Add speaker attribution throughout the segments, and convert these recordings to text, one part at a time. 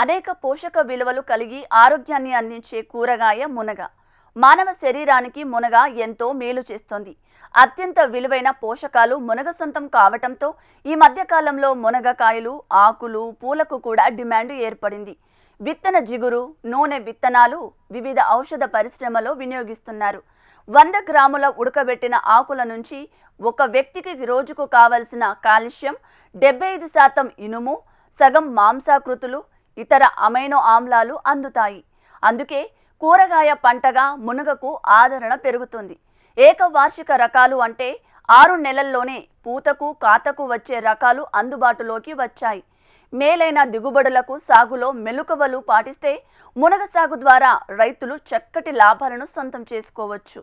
Speaker 1: అనేక పోషక విలువలు కలిగి ఆరోగ్యాన్ని అందించే కూరగాయ మునగ. మానవ శరీరానికి మునగ ఎంతో మేలు చేస్తుంది. అత్యంత విలువైన పోషకాలు మునగ సొంతం కావటంతో ఈ మధ్యకాలంలో మునగకాయలు ఆకులు పూలకు కూడా డిమాండ్ ఏర్పడింది. విత్తన జిగురు నూనె విత్తనాలు వివిధ ఔషధ పరిశ్రమలో వినియోగిస్తున్నారు. వంద గ్రాముల ఉడకబెట్టిన ఆకుల నుంచి ఒక వ్యక్తికి రోజుకు కావలసిన కాల్షియం డెబ్బై ఐదు శాతం ఇనుము సగం మాంసాకృతులు ఇతర అమైనో ఆమ్లాలు అందుతాయి. అందుకే కూరగాయ పంటగా మునగకు ఆదరణ పెరుగుతుంది. ఏకవార్షిక రకాలు అంటే ఆరు నెలల్లోనే పూతకు కాతకు వచ్చే రకాలు అందుబాటులోకి వచ్చాయి. మేలైన దిగుబడులకు సాగులో మెలుకవలు పాటిస్తే మునగ సాగు ద్వారా రైతులు చక్కటి లాభాలను సొంతం చేసుకోవచ్చు.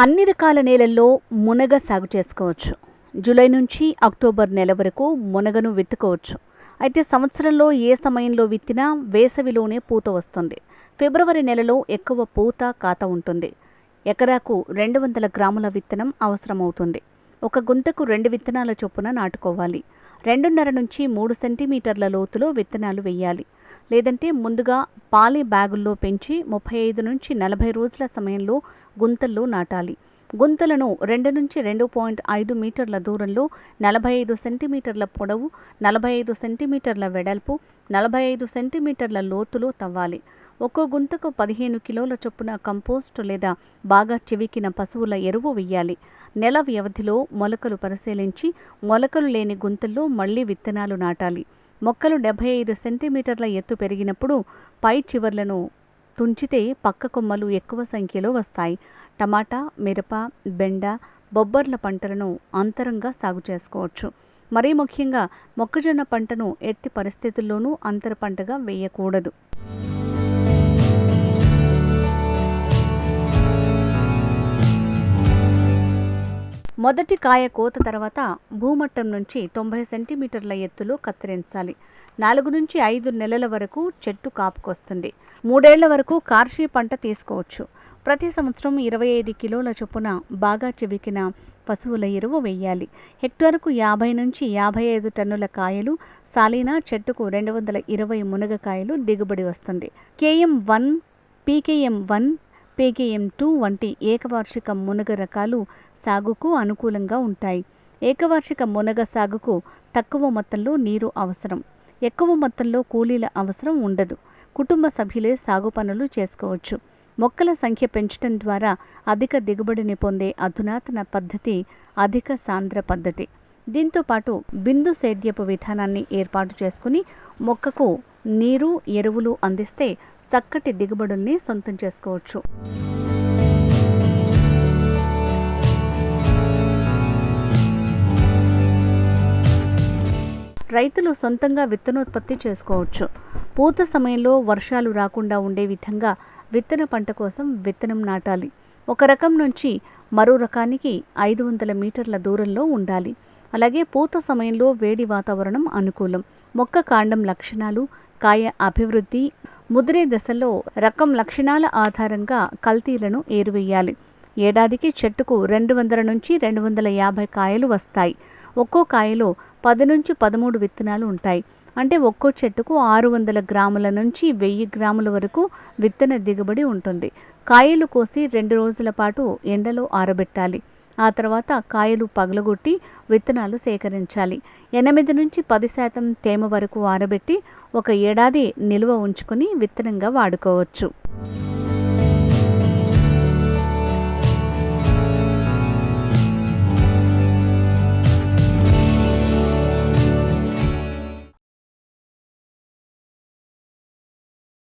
Speaker 2: అన్ని రకాల నేలల్లో మునగ సాగు చేసుకోవచ్చు. జూలై నుంచి అక్టోబర్ నెల వరకు మునగను విత్తుకోవచ్చు. అయితే సంవత్సరంలో ఏ సమయంలో విత్తినా వేసవిలోనే పూత వస్తుంది. ఫిబ్రవరి నెలలో ఎక్కువ పూత కాత ఉంటుంది. ఎకరాకు రెండు వందల గ్రాముల విత్తనం అవసరమవుతుంది. ఒక గుంతకు రెండు విత్తనాల చొప్పున నాటుకోవాలి. రెండున్నర నుంచి మూడు సెంటీమీటర్ల లోతులో విత్తనాలు వేయాలి. లేదంటే ముందుగా పాలి బ్యాగుల్లో పెంచి ముప్పై ఐదు నుంచి నలభై రోజుల సమయంలో గుంతల్లో నాటాలి. గుంతలను రెండు నుంచి రెండు పాయింట్ ఐదు మీటర్ల దూరంలో నలభై ఐదు సెంటీమీటర్ల పొడవు నలభై ఐదు సెంటీమీటర్ల వెడల్పు నలభై ఐదు సెంటీమీటర్ల లోతులో తవ్వాలి. ఒక్కో గుంతకు పదిహేను కిలోల చొప్పున కంపోస్ట్ లేదా బాగా చివికిన పశువుల ఎరువు వెయ్యాలి. నెల వ్యవధిలో మొలకలు పరిశీలించి మొలకలు లేని గుంతల్లో మళ్ళీ విత్తనాలు నాటాలి. మొక్కలు డెబ్బై ఐదు సెంటీమీటర్ల ఎత్తు పెరిగినప్పుడు పై చివర్లను తుంచితే పక్క కొమ్మలు ఎక్కువ సంఖ్యలో వస్తాయి. టమాటా మిరప బెండ బొబ్బర్ల పంటలను అంతరంగా సాగు చేసుకోవచ్చు. మరీ ముఖ్యంగా మొక్కజొన్న పంటను ఎట్టి పరిస్థితుల్లోనూ అంతర పంటగా వేయకూడదు. మొదటి కాయ కోత తర్వాత భూమట్టం నుంచి తొంభై సెంటీమీటర్ల ఎత్తులో కత్తిరించాలి. నాలుగు నుంచి ఐదు నెలల వరకు చెట్టు కాపుకొస్తుంది. మూడేళ్ళ వరకు కార్షీ పంట తీసుకోవచ్చు. ప్రతి సంవత్సరం ఇరవై ఐదు కిలోల చొప్పున బాగా చెవికిన పశువుల ఎరువు వేయాలి హెక్టారుకు యాభై నుంచి యాభై ఐదు టన్నుల కాయలు సాలీనా చెట్టుకు రెండు వందల ఇరవై మునగకాయలు దిగుబడి వస్తుంది. KM one PKM one PKM two వంటి ఏకవార్షిక మునగ రకాలు సాగుకు అనుకూలంగా ఉంటాయి. ఏకవార్షిక మునగ సాగుకు తక్కువ మొత్తంలో నీరు అవసరం. ఎక్కువ మొత్తంలో కూలీల అవసరం ఉండదు. కుటుంబ సభ్యులే సాగు పనులు చేసుకోవచ్చు. మొక్కల సంఖ్య పెంచడం ద్వారా అధిక దిగుబడిని పొందే అధునాతన పద్ధతి అధిక సాంద్ర పద్ధతి. దీంతో పాటు బిందు సేద్యపు విధానాన్ని ఏర్పాటు చేసుకుని మొక్కకు నీరు ఎరువులు అందిస్తే చక్కటి దిగుబడుల్ని సొంతం చేసుకోవచ్చు. రైతులు సొంతంగా విత్తనోత్పత్తి చేసుకోవచ్చు. పూత సమయంలో వర్షాలు రాకుండా ఉండే విధంగా విత్తన పంట కోసం విత్తనం నాటాలి. ఒక రకం నుంచి మరో రకానికి ఐదు వందల మీటర్ల దూరంలో ఉండాలి. అలాగే పూత సమయంలో వేడి వాతావరణం అనుకూలం. మొక్క కాండం లక్షణాలు కాయ అభివృద్ధి ముదిరే దశలో రకం లక్షణాల ఆధారంగా కల్తీలను ఏరువేయాలి. ఏడాదికి చెట్టుకు రెండు వందల నుంచి రెండు వందల యాభై కాయలు వస్తాయి. ఒక్కో కాయలో పది నుంచి పదమూడు విత్తనాలు ఉంటాయి. అంటే ఒక్కో చెట్టుకు ఆరు వందల గ్రాముల నుంచి వెయ్యి గ్రాముల వరకు విత్తన దిగుబడి ఉంటుంది. కాయలు కోసి రెండు రోజుల పాటు ఎండలో ఆరబెట్టాలి. ఆ తర్వాత కాయలు పగలగొట్టి విత్తనాలు సేకరించాలి. ఎనిమిది నుంచి పది శాతం తేమ వరకు ఆరబెట్టి ఒక ఏడాది నిల్వ ఉంచుకొని విత్తనంగా వాడుకోవచ్చు.